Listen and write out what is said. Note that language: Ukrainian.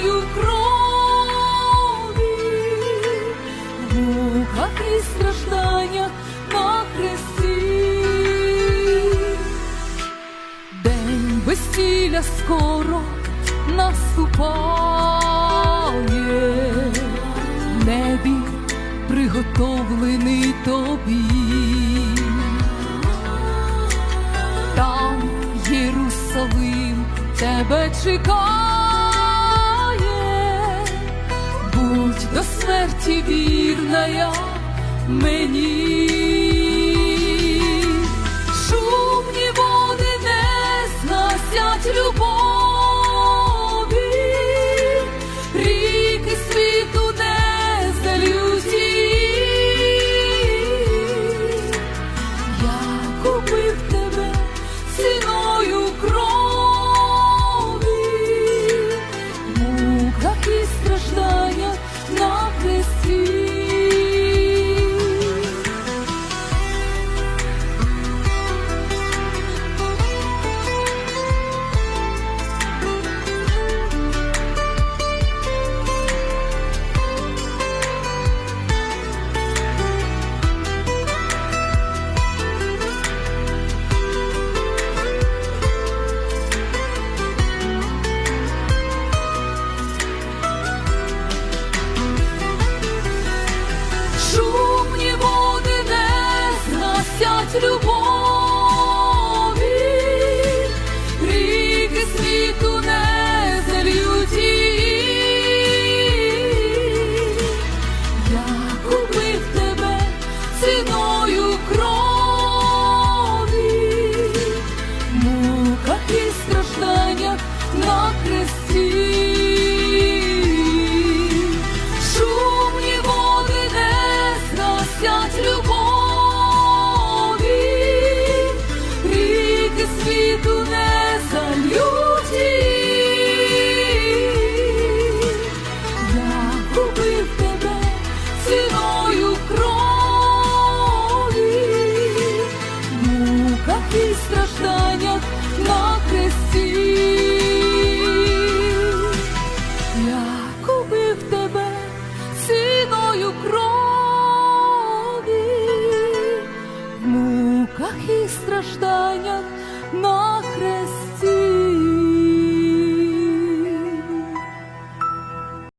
густою крові, в муках і стражданнях на хресті, день безцілля скоро наступає, в небі приготовлений тобі. Там Єрусалим тебе чекає. До смерті вірна я мені. to do. І стражданнях на хресті. Я купив тебе ціною крові, в муках і стражданнях на хресті.